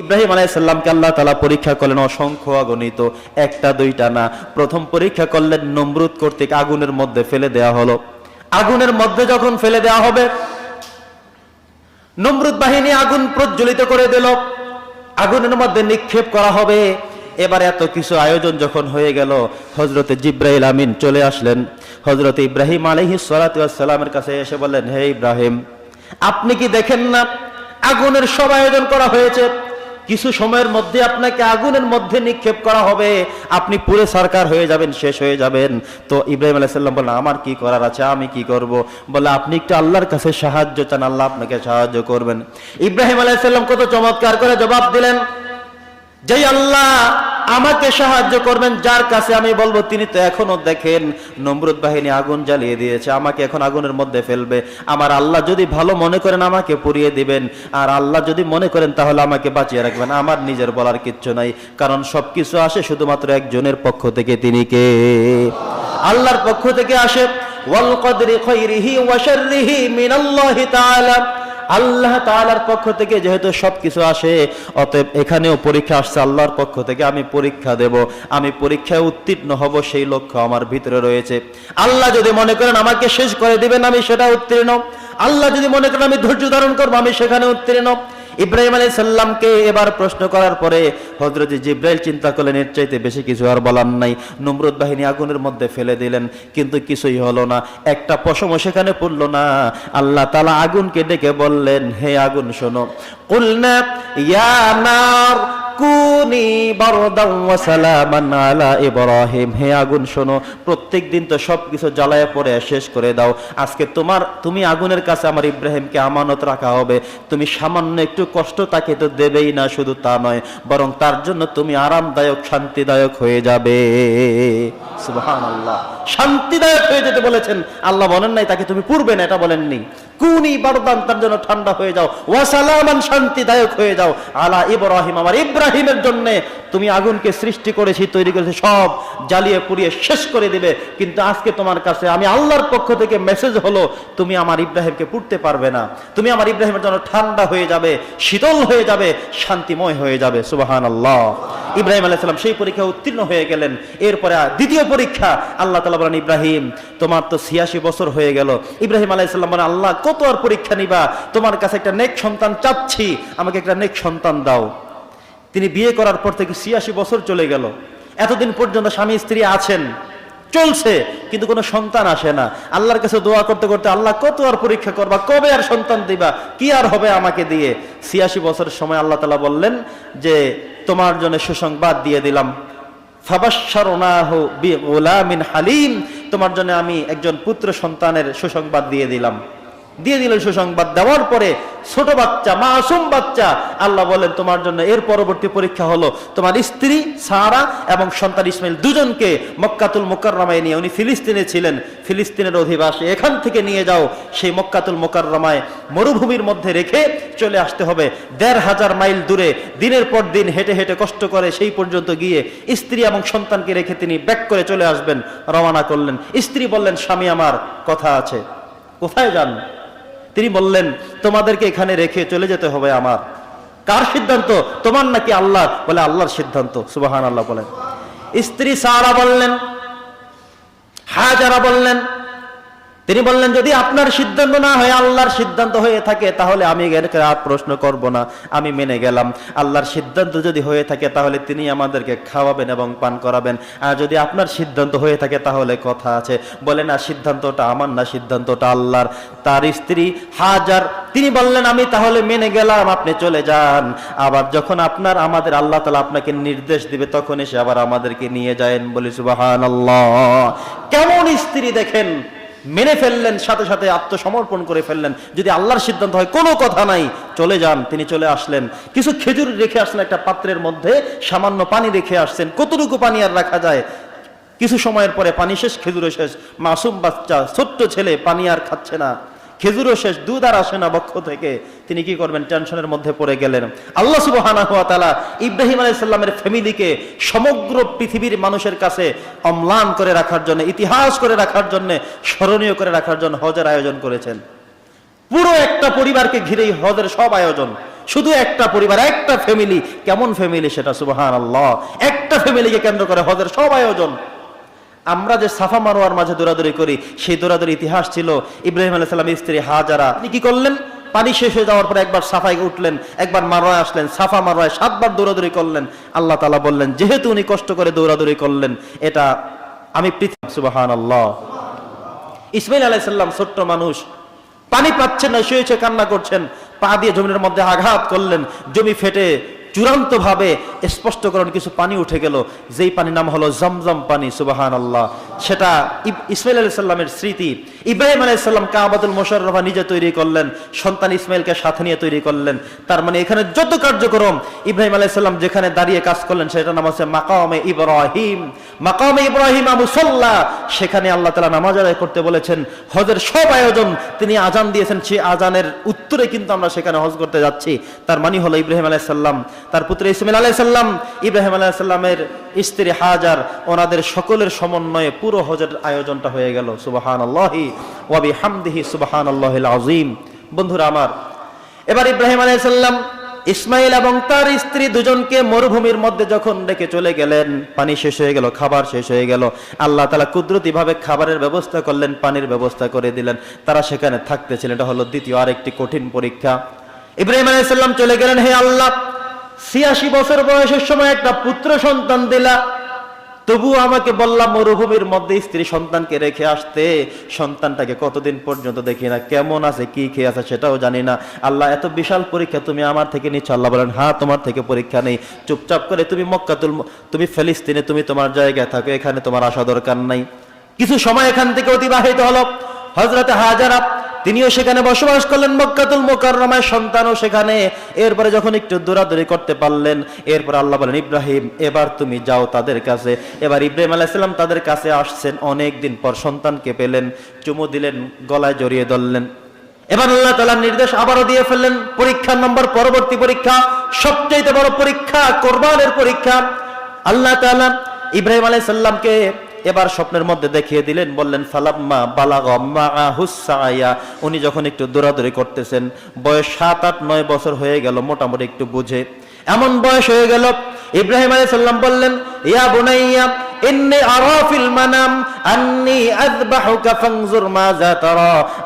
ইব্রাহিম আলাইসাল্লামকে আল্লাহ তালা পরীক্ষা করলেন অসংখ্য অগণিত একটা, দুইটা না। প্রথম পরীক্ষা করলেন নমরুদ কর্তৃক আগুনের মধ্যে ফেলে দেয়া হলো। আগুনের মধ্যে যখন ফেলে দেয়া হবে, নমরুদ বাহিনী আগুন প্রজ্বলিত করে দিল। আগুনের মধ্যে নিক্ষেপ করা হবে। এবার এত কিছু আয়োজন যখন হয়ে গেল হজরতে জিব্রাহিল আমিন চলে আসলেন। হজরত ইব্রাহিম আলহি সালামের কাছে এসে বললেন, হে ইব্রাহিম, আপনি কি দেখেন না, আগুনের সব আয়োজন করা হয়েছে? কিছু সময়ের মধ্যে আপনাকে আগুনের মধ্যে নিক্ষেপ করা হবে। আপনি পুরে সরকার হয়ে যাবেন, শেষ হয়ে যাবেন। তো ইব্রাহিম আলাইসাল্লাম বলেন আমার কি করার আছে? আমি কি করব? বলে, আপনি একটু আল্লাহর কাছে সাহায্য চান, আল্লাহ আপনাকে সাহায্য করবেন। ইব্রাহিম আলাইসাল্লাম কত চমৎকার করে জবাব দিলেন। যেই আল্লাহ আমাকে সাহায্য করবেন, যার কাছে আমি বলব, তিনি তো এখনও দেখেন, নমরুদ বাহিনী আগুন জ্বালিয়ে দিয়েছে, আমাকে এখন আগুনের মধ্যে ফেলবে। আমার আল্লাহ যদি ভালো মনে করেন, আমাকে পুড়িয়ে দিবেন। আর আল্লাহ যদি মনে করেন, তাহলে আমাকে বাঁচিয়ে রাখবেন। আমার নিজের বলার কিচ্ছু নাই, কারণ সবকিছু আসে শুধুমাত্র একজনের পক্ষ থেকে, তিনি কে? আল্লাহর পক্ষ থেকে আসে ওয়াল কদরি খাইরিহি ওয়া মিনাল্লাহি তাআলা। আল্লাহ তালার পক্ষ থেকে যেহেতু সবকিছু আসে, অতএব এখানেও পরীক্ষা আসছে আল্লাহর পক্ষ থেকে, আমি পরীক্ষা দেব, আমি পরীক্ষায় উত্তীর্ণ হব সেই লক্ষ্য আমার ভিতরে রয়েছে। আল্লাহ যদি মনে করেন আমাকে শেষ করে দিবেন, আমি সেটা উত্তীর্ণ। আল্লাহ যদি মনে করেন আমি ধৈর্য ধারণ করব, আমি সেখানে উত্তীর্ণ। ইব্রাহিম আলী সাল্লামকে এবার প্রশ্ন করার পরে হজরত জিব্রাইল চিন্তা করলেন, এর চাইতে বেশি কিছু আর বলার নাই। নমরুদ বাহিনী আগুনের মধ্যে ফেলে দিলেন, কিন্তু কিছুই হলো না। একটা পশমও সেখানে পড়ল না। আল্লাহ তালা আগুনকে ডেকে বললেন, হে আগুন শোনো। ইব্রাহিমকে আমানত রাখা হবে। তুমি সামান্য একটু কষ্ট তাকে তো দেবেই না, শুধু তা নয়, বরং তার জন্য তুমি আরামদায়ক, শান্তিদায়ক হয়ে যাবে। শান্তিদায়ক হয়ে যেতে বলেছেন। আল্লাহ বলেন নাই, তাকে তুমি পূর্বে না এটা বলেননি। কুনি বারদান তার জন্য ঠান্ডা হয়ে যাও। ওয়াসালামান শান্তিদায়ক হয়ে যাও। আলা ইব্রাহিম, আমার ইব্রাহিমের জন্য তুমি আগুনকে সৃষ্টি করেছি, তৈরি করেছি, সব জ্বালিয়ে পুড়িয়ে শেষ করে দিবে। কিন্তু আজকে তোমার কাছে আমি আল্লাহর পক্ষ থেকে মেসেজ হলো, তুমি আমার ইব্রাহিমকে পুড়তে পারবে না। তুমি আমার ইব্রাহিমের জন্য ঠান্ডা হয়ে যাবে, শীতল হয়ে যাবে, শান্তিময় হয়ে যাবে। সুবাহান আল্লাহ ইব্রাহিম আলাইসালাম সেই পরীক্ষা উত্তীর্ণ হয়ে গেলেন। এরপরে দ্বিতীয় পরীক্ষা, আল্লাহ তালা বলেন, ইব্রাহিম, তোমার তো ছিয়াশি বছর হয়ে গেল। ইব্রাহিম আলাইসাল্লাম বলেন, আল্লাহ, কত আর পরীক্ষা নিবা? তোমার কাছে একটা নেক সন্তান চাচ্ছি। আমাকে একটা নেক সন্তান দাও। তিনি বিয়ে করার পর থেকে ছিয়াশি বছর চলে গেল। এতদিন পর্যন্ত স্বামী স্ত্রী আছেন। চলছে, কিন্তু কোনো সন্তান আসে না। আল্লাহর কাছে দোয়া করতে করতে আল্লাহ কত আর পরীক্ষা করবা, কবে আর সন্তান দিবা, কি আর হবে আমাকে দিয়ে? ছিয়াশি বছরের সময় আল্লাহ তালা বললেন যে, তোমার জন্য সুসংবাদ দিয়ে দিলাম। হালিম। তোমার জন্য আমি একজন পুত্র সন্তানের সুসংবাদ দিয়ে দিলাম। দিয়ে দিলেন সুসংবাদ। দেওয়ার পরে ছোট বাচ্চা, মাসুম বাচ্চা, আল্লাহ বলেন তোমার জন্য এর পরবর্তী পরীক্ষা হলো তোমার স্ত্রী সারা এবং সন্তান ইসমাইল দুজনকে মক্কাতুল মোকাররমায় নিয়ে। উনি ফিলিস্তিনে ছিলেন। ফিলিস্তিনের অধিবাসী, এখান থেকে নিয়ে যাও। সেই মক্কাতুল মোকাররমায় মরুভূমির মধ্যে রেখে চলে আসতে হবে। দেড় হাজার মাইল দূরে, দিনের পর দিন হেঁটে হেঁটে কষ্ট করে সেই পর্যন্ত গিয়ে স্ত্রী এবং সন্তানকে রেখে তিনি ব্যাক করে চলে আসবেন। রওনা করলেন। স্ত্রী বললেন, স্বামী আমার, কথা আছে। কোথায় যান? তিনি বললেন, তোমাদেরকে এখানে রেখে চলে যেতে হবে আমার। কার সিদ্ধান্ত? তোমার নাকি আল্লাহ বলে, আল্লাহর সিদ্ধান্ত। সুবাহান আল্লাহ বলেন। স্ত্রী সারা বললেন, হাজারা বললেন তিনি বললেন, যদি আপনার সিদ্ধান্ত না হয়, আল্লাহর সিদ্ধান্ত হয়ে থাকে, তাহলে আমি আর প্রশ্ন করব না। আমি মেনে গেলাম। আল্লাহর সিদ্ধান্ত যদি হয়ে থাকে, তাহলে তিনি আমাদেরকে খাওয়াবেন এবং পান করাবেন। আর যদি আপনার সিদ্ধান্ত হয়ে থাকে, তাহলে কথা আছে। বলে, না, সিদ্ধান্তটা আমার না, সিদ্ধান্তটা আল্লাহর। তার স্ত্রী হাজার, তিনি বললেন, আমি তাহলে মেনে গেলাম, আপনি চলে যান। আবার যখন আপনার, আমাদের আল্লাহ তালা আপনাকে নির্দেশ দিবে, তখন এসে আবার আমাদেরকে নিয়ে যায়েন বলি আল্লাহ কেমন স্ত্রী দেখেন? মেনে ফেললেন, সাথে সাথে আত্মসমর্পণ করে ফেললেন। যদি আল্লাহর সিদ্ধান্ত হয়, কোনো কথা নাই, চলে যান, তিনি চলে আসলেন। কিছু খেজুর রেখে আসলেন একটা পাত্রের মধ্যে, সামান্য পানি রেখে আসছেন। কতটুকু পানি আর রাখা যায়? কিছু সময়ের পরে পানি শেষ খেজুরও শেষ। মাসুম বাচ্চা, ছোট্ট ছেলে, পানি আর খাচ্ছে না। খেজুরও শেষ, দুধ আর আসে না বক্ষ থেকে। তিনি কি করবেন? টেনশনের মধ্যে পড়ে গেলেন। আল্লাহ তাআলা ইব্রাহিম আলাইহিস সালামের ফ্যামিলিকে সমগ্র পৃথিবীর মানুষের কাছে অম্লান করে রাখার জন্য, ইতিহাস করে রাখার জন্য, স্মরণীয় করে রাখার জন্য হজের আয়োজন করেছেন। পুরো একটা পরিবারকে ঘিরেই হজের সব আয়োজন। শুধু একটা পরিবার, একটা ফ্যামিলি। কেমন ফ্যামিলি সেটা? সুবাহান আল্লাহ একটা ফ্যামিলিকে কেন্দ্র করে হজের সব আয়োজন। আমরা যে সাফা মারোয়ার মাঝে দৌড়াদৌড়ি করি, সেই দৌড়াদৌড়ি ইতিহাস ছিল ইব্রাহিম আলাইহিস সালামের স্ত্রী হাজারা। কি করলেন? পানি শেষ হয়ে যাওয়ার পরে একবার সাফায় উঠলেন, একবার মারোয় আসলেন, সাফা মারোয় সাতবার দৌড়াদৌড়ি করলেন। আল্লাহ তালা বললেন, যেহেতু উনি কষ্ট করে দৌড়াদৌড়ি করলেন, এটা আমি পৃথিবী সুবাহান আল্লাহ ইসমাইল আলাইসাল্লাম ছোট্ট মানুষ, পানি পাচ্ছেন না শুয়েছে কান্না করছেন। পা দিয়ে জমির মধ্যে আঘাত করলেন, জমি ফেটে চূড়ান্ত ভাবে স্পষ্টকরণ কিছু পানি উঠে গেল। যেই পানির নাম হলো জমজম পানি সুবাহান আল্লাহ সেটা ইসমাইল আলাইহিস সাল্লামের স্মৃতি। ইব্রাহিম আলাইসাল্লাম কাবাদুল মোশাররফা নিজে তৈরি করলেন, সন্তান ইসমাইলকে সাথে নিয়ে তৈরি করলেন। তার মানে এখানে যত কার্যক্রম ইব্রাহিম আলাইসাল্লাম যেখানে দাঁড়িয়ে কাজ করলেন সেটা নাম হচ্ছে মাকামে ইব্রাহিম। মাকামে ইব্রাহিম মুসল্লা সেখানে আল্লাহ তালা নামাজ আদায় করতে বলেছেন, হজের সব আয়োজন তিনি আজান দিয়েছেন, সেই আজানের উত্তরে কিন্তু আমরা সেখানে হজ করতে যাচ্ছি। তার মানে হলো ইব্রাহিম আলাইসাল্লাম তার পুত্র ইসমাইল আলাইসাল্লাম ইব্রাহিম আলাইসাল্লামের স্ত্রী হাজার, ওনাদের সকলের সমন্বয়ে পুরো হজের আয়োজনটা হয়ে গেল। সুবাহান আল্লাহি ওয়াবি হামদিহি সুবাহান আল্লাহ আজিম বন্ধুরা আমার, এবার ইব্রাহিম আলাইসাল্লাম ইসমাইল এবং তার স্ত্রী দুজনকে মরুভূমির মধ্যে যখন রেখে চলে গেলেন, পানি শেষ হয়ে গেল, খাবার শেষ হয়ে গেল। আল্লাহ তালা কুদরতি ভাবে খাবারের ব্যবস্থা করলেন, পানির ব্যবস্থা করে দিলেন। তারা সেখানে থাকতেছিলেন। এটা হলো দ্বিতীয় আরেকটি কঠিন পরীক্ষা। ইব্রাহিম আলাইসাল্লাম চলে গেলেন, হে আল্লাহ! ছিয়াশি বছর বয়সের সময় একটা পুত্র সন্তান দিলা। তবু আমাকে বললাম মরুভূমির মধ্যে স্ত্রী সন্তানকে রেখে আসতে, সন্তানটাকে কতদিন পর্যন্ত দেখি না, কেমন আছে, কি খেয়ে আছে সেটাও জানি না। আল্লাহ, এত বিশাল পরীক্ষা তুমি আমার থেকে নিচ্ছ। আল্লাহ বলেন হ্যাঁ তোমার থেকে পরীক্ষা নেই। চুপচাপ করে তুমি মক্কাতুল তুমি ফিলিস্তিনে, তুমি তোমার জায়গায় থাকো, এখানে তোমার আসা দরকার নাই। কিছু সময় এখান থেকে অতিবাহিত হলো। হজরতে হাজারা তিনিও সেখানে বসবাস করলেন মক্কাতুল মোকাররমায়, সন্তানও সেখানে। এরপরে যখন একটু দৌড়াদৌড়ি করতে পারলেন, এরপর আল্লাহ বলেন, ইব্রাহিম, এবার তুমি যাও তাদের কাছে। এবার ইব্রাহিম আলাইসাল্লাম তাদের কাছে আসছেন, অনেক দিন পর সন্তানকে পেলেন, চুমু দিলেন, গলায় জড়িয়ে ধরলেন। এবার আল্লাহ তালার নির্দেশ আবারও দিয়ে ফেললেন, পরীক্ষার নম্বর, পরবর্তী পরীক্ষা, সবচাইতে বড় পরীক্ষা, কোরবানের পরীক্ষা। আল্লাহ তাআলা ইব্রাহিম আলাইহিস সাল্লামকে এবার স্বপ্নের মধ্যে দেখিয়ে দিলেন, বললেন, ফালাম্মা বালাগম্মা হুসায়া উনি যখন একটু দৌড়াদৌড়ি করতেছেন, বয়স সাত, আট, নয় বছর হয়ে গেল, মোটামুটি একটু বুঝে। এমন বয়স হয়ে গেল, ইব্রাহিম আলাইহিস সাল্লাম বললেন, ইয়া বুনাইয়া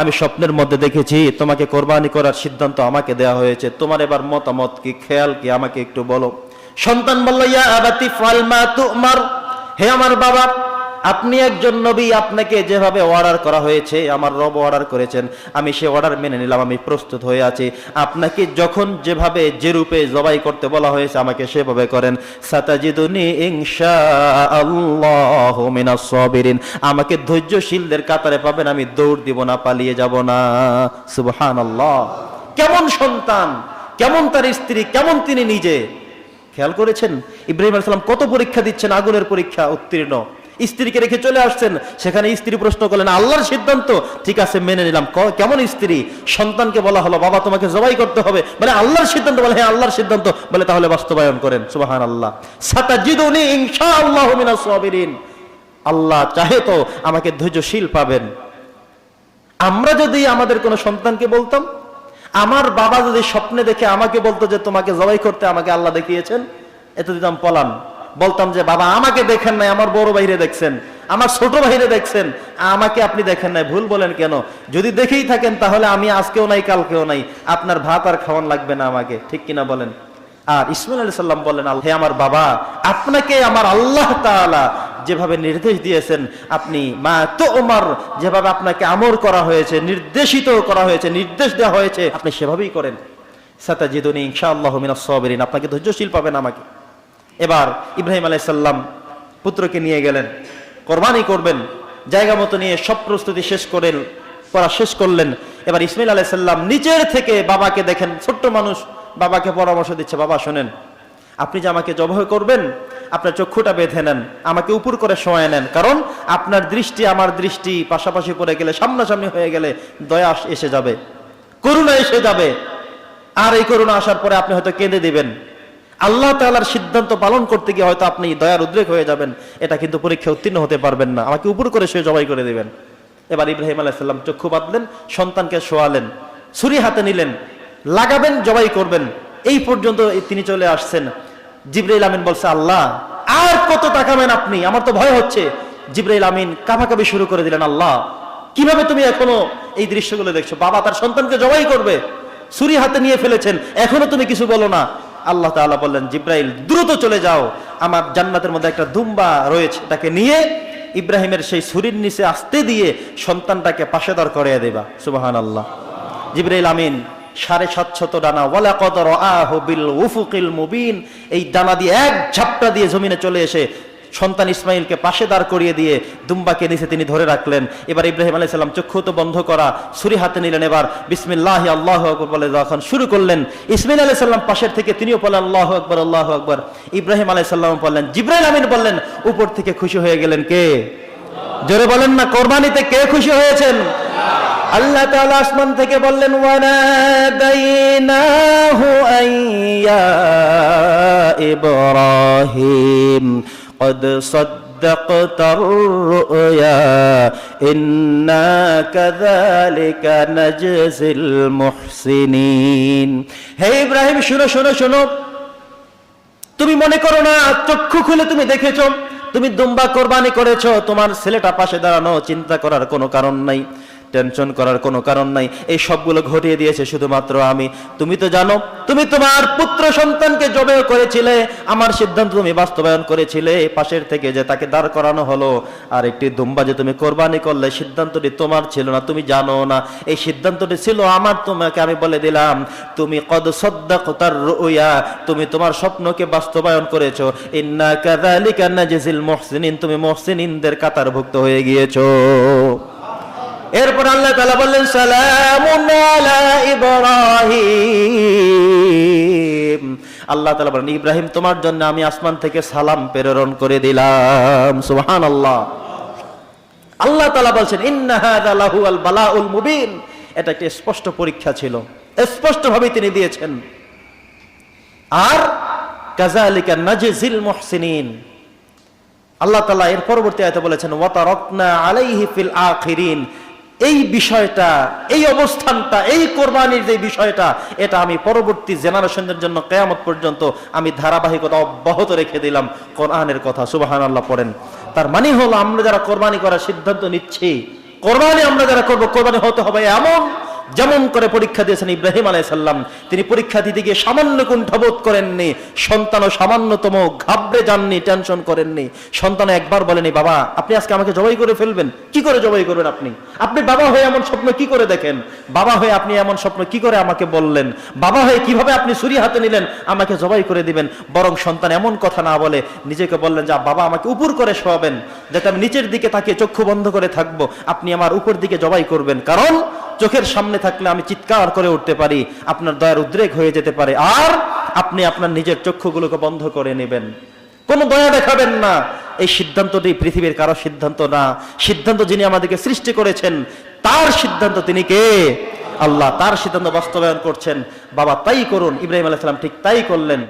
আমি স্বপ্নের মধ্যে দেখেছি, তোমাকে কোরবানি করার সিদ্ধান্ত আমাকে দেয়া হয়েছে। তোমার এবার মতামত কি, খেয়াল কি, আমাকে একটু বলো। সন্তান বলল, ইয়া আবাতি, ফাল মা তুমার। হে আমার বাবা আপনি একজন নবী, আপনাকে যেভাবে অর্ডার করা হয়েছে, আমার রব অর্ডার করেছেন, আমি সে অর্ডার মেনে নিলাম, আমি প্রস্তুত হয়ে আছি। আপনাকে যখন যেভাবে যে রূপে জবাই করতে বলা হয়েছে, আমাকে সেভাবে করেন। সাতাজিদুনি আল্লাহ সাবিরিন। আমাকে ধৈর্যশীলদের কাতারে পাবেন, আমি দৌড় দিব না, পালিয়ে যাব না। সুবহানাল্লাহ। কেমন সন্তান, কেমন তার স্ত্রী, কেমন তিনি নিজে? খেয়াল করেছেন? ইব্রাহিম আলাইসালাম কত পরীক্ষা দিচ্ছেন? আগুনের পরীক্ষা, উত্তীর্ণ। স্ত্রীকে রেখে চলে আসছেন। সেখানে স্ত্রী প্রশ্ন করলেন, আল্লাহর সিদ্ধান্ত? ঠিক আছে, মেনে নিলাম। কেমন স্ত্রী? সন্তানকে বলা হলো, বাবা তোমাকে জবাই করতে হবে। মানে আল্লাহর সিদ্ধান্ত? বলে হ্যাঁ আল্লাহর সিদ্ধান্ত। বলে, তাহলে বাস্তবায়ন করেন। সুবাহান আল্লাহ সাতাজিদুনি আল্লাহ চাহে তো আমাকে ধৈর্যশীল পাবেন। আমরা যদি আমাদের কোনো সন্তানকে বলতাম, আমার বাবা যদি স্বপ্নে দেখে আমাকে বলতো যে তোমাকে জবাই করতে আমাকে আল্লাহ দেখিয়েছেন এত দিতাম পলান বলতাম যে, বাবা, আমাকে দেখেন নাই, আমার বড় বাইরে দেখছেন, আমার ছোট বাইরে দেখছেন, আমাকে আপনি দেখেন নাই। ভুল বলেন কেন? যদি দেখেই থাকেন, তাহলে আমি আজকেও নাই, কালকেও নাই। আপনার ভাত আর খাওয়ান লাগবে না আমাকে, ঠিক কিনা বলেন? আর ইসমাইল আলী সাল্লাম বললেন হে আমার বাবা, আপনাকে আমার আল্লাহ তাআলা যেভাবে নির্দেশ দিয়েছেন, আপনি মা তো ওমর যেভাবে আপনাকে আমর করা হয়েছে, নির্দেশিত করা হয়েছে, নির্দেশ দেওয়া হয়েছে, আপনি সেভাবেই করেন। সাতাজিদুনি ইনশাআল্লাহ মিনাস সাবিরিন, আপনাকে ধৈর্যশীল পাবেন আমাকে। এবার ইব্রাহিম আলাইহিস সালাম পুত্রকে নিয়ে গেলেন। কোরবানি করবেন, জায়গা মতো নিয়ে সব প্রস্তুতি শেষ করেন করা শেষ করলেন। এবার ইসমাইল আলাইহিস সালাম নিচের থেকে বাবাকে দেখেন, ছোট্ট মানুষ, বাবাকে পরামর্শ দিচ্ছে, বাবা, শোনেন, আপনি যে আমাকে জবাহ করবেন, আপনার চক্ষুটা বেঁধে নেন, আমাকে উপর করে শোয়ায় নেন, কারণ আপনার দৃষ্টি আমার দৃষ্টি, পাশাপাশি পড়ে গেলে সামনাসামনি হয়ে গেলে দয়া এসে যাবে, করুণা এসে যাবে। আর এই করুণা আসার পরে আপনি হয়তো কেঁদে দিবেন। আল্লাহ তাআলার সিদ্ধান্ত পালন করতে গিয়ে হয়তো আপনি দয়ার উদ্রেক হয়ে যাবেন। এটা কিন্তু পরীক্ষা উত্তীর্ণ হতে পারবেন না। আমাকে উপর করে সে জবাই করে দিবেন। এবার ইব্রাহিম আলাইসাল্লাম চক্ষু বাঁধলেন, সন্তানকে শোয়ালেন, ছুরি হাতে নিলেন, লাগাবেন, জবাই করবেন। এই পর্যন্ত তিনি চলে আসছেন। জিব্রাইল আমিন বলছে, আল্লাহ, আর কত তাকাবেন আপনি? আমার তো ভয় হচ্ছে। জিব্রাইল আমিন কাভাকাবি শুরু করে দিলেন, আল্লাহ, কীভাবে তুমি এখনও এই দৃশ্যগুলো দেখছ? বাবা তার সন্তানকে জবাই করবে। ছুরি হাতে নিয়ে ফেলেছেন। এখনও তুমি কিছু বলো না। আল্লাহ তাআলা বললেন জিব্রাহিল দ্রুত চলে যাও। আমার জান্নাতের মধ্যে একটা দুম্বা রয়েছে, তাকে নিয়ে ইব্রাহিমের সেই ছুরির নিচে আসতে দিয়ে সন্তানটাকে পাশে দর করিয়ে দেবা। সুবাহান আল্লাহ জিব্রাইল, আমিন। সাড়ে সাতশত ডানা ওয়ালা কদর আহ বিল উফুকিল মুবিন। এই ডানা দিয়ে এক ঝাপটা দিয়ে জমিনে চলে এসে সন্তান ইসমাইলকে পাশে দাঁড় করিয়ে দিয়ে দুম্বাকে নিচে তিনি ধরে রাখলেন। এবার ইব্রাহিম আলাইহিস সালাম চক্ষু তো বন্ধ করা, ছুরি হাতে নিলেন এবার। বিসমিল্লাহ, আল্লাহ আকবর বলে যখন শুরু করলেন, ইসমাইল আলাইহিস সালাম পাশের থেকে তিনিও বললেন, আল্লাহ আকবর আল্লাহ আকবর। ইব্রাহিম আলাইহিস সালাম বললেন, জিব্রাইল আমিন বললেন, উপর থেকে খুশি হয়ে গেলেন কে? জোরে বলেন না, কোরবানিতে কে খুশি হয়েছেন? আল্লাহ তাআলা আসমান থেকে বললেন, ওয়ানাদাইনাহু আইয়া ইব্রাহিম। قد صدقت الرؤيا إنا كذلك نجزي المحسنين হে ইব্রাহিম শুনো শুনো শুনো তুমি মনে করো না চক্ষু খুলে তুমি দেখেছো তুমি দুম্বা কোরবানি করেছো তোমার ছেলেটা পাশে দাঁড়ানো চিন্তা করার কোনো কারণ নাই টেনশন করার কোনো কারণ নাই। এই সবগুলো ঘটিয়ে দিয়েছে শুধুমাত্র আমি। তুমি তো জানো, তুমি তোমার পুত্র সন্তানকে জবেও করেছিলে। আমার সিদ্ধান্ত তুমি বাস্তবায়ন করেছিলে। পাশের থেকে যে তাকে দাঁড় করানো হলো, আর একটি দুম্বা যে তুমি কোরবানি করলে, সিদ্ধান্তটি তোমার ছিল না, তুমি জানো না। এই সিদ্ধান্তটি ছিল আমার, তোমাকে আমি বলে দিলাম, তুমি কদ সদ্দাকতার রুয়া তুমি তোমার স্বপ্নকে বাস্তবায়ন করেছ। ইন্না কাযালিকা নাজিল মুহসিনিন, তুমি মুহসিনিনদের কাতারভুক্ত হয়ে গিয়েছো। আল্লাহ তাআলা বললেন, সালামুন আলা ইব্রাহিম। আল্লাহ তাআলা বলেন, ইব্রাহিম, তোমার জন্য আমি আসমান থেকে সালাম প্রেরণ করে দিলাম। সুবহানাল্লাহ। আল্লাহ তাআলা বলছেন, ইন্না হাযা লাহুয়াল বালাউল মুবিন। এটা একটি স্পষ্ট পরীক্ষা ছিল। স্পষ্ট ভাবে তিনি দিয়েছেন। আর কাযালিকা নাজিল মুহসিনিন। আল্লাহ তাআলা এর পরবর্তী আয়াতে বলেছেন ওয়াতারাকনা আলাইহি ফিল আখিরিন। এই বিষয়টা, এই অবস্থানটা, এই কোরবানির যে বিষয়টা, এটা আমি পরবর্তী জেনারেশনদের জন্য কেয়ামত পর্যন্ত আমি ধারাবাহিকতা অব্যাহত রেখে দিলাম কোরআনের কথা। সুবাহান আল্লাহ পড়েন। তার মানে হলো, আমরা যারা কোরবানি করার সিদ্ধান্ত নিচ্ছি, কোরবানি আমরা যারা করব, কোরবানি হতে হবে এমন যেমন করে পরীক্ষা দিয়েছেন ইব্রাহিম আলাইসাল্লাম তিনি পরীক্ষা দিতে গিয়ে সামান্য কুণ্ঠাবোধ করেননি সন্তানও সামান্যতম ঘাবড়ে যাননি, টেনশন করেননি। সন্তান একবার বলেনি, বাবা, আপনি আজকে আমাকে জবাই করে ফেলবেন, কি করে জবাই করবেন আপনি? আপনি বাবা হয়ে এমন স্বপ্ন কি করে দেখেন? বাবা হয়ে আপনি এমন স্বপ্ন কি করে আমাকে বললেন? বাবা হয়ে কীভাবে আপনি ছুরি হাতে নিলেন? আমাকে জবাই করে দিবেন। বরং সন্তান এমন কথা না বলে নিজেকে বললেন যা বাবা, আমাকে উপর করে শোয়াবেন, যাতে আমি নিচের দিকে তাকিয়ে চক্ষু বন্ধ করে থাকব। আপনি আমার উপর দিকে জবাই করবেন। কারণ চোখের সামনে থাকলে আমি চিৎকার করে উঠতে পারি, আপনার দয়ার উদ্রেক হয়ে যেতে পারে। আর আপনি আপনার নিজের চক্ষুগুলোকে বন্ধ করে নেবেন। কোনো দয়া দেখাবেন না। এই সিদ্ধান্তটি পৃথিবীর কারও সিদ্ধান্ত না। সিদ্ধান্ত যিনি আমাদেরকে সৃষ্টি করেছেন, তার সিদ্ধান্ত তিনি কে? আল্লাহ তার সিদ্ধান্ত বাস্তবায়ন করছেন। বাবা, তাই করুন। ইব্রাহিম আলাইসালাম ঠিক তাই করলেন।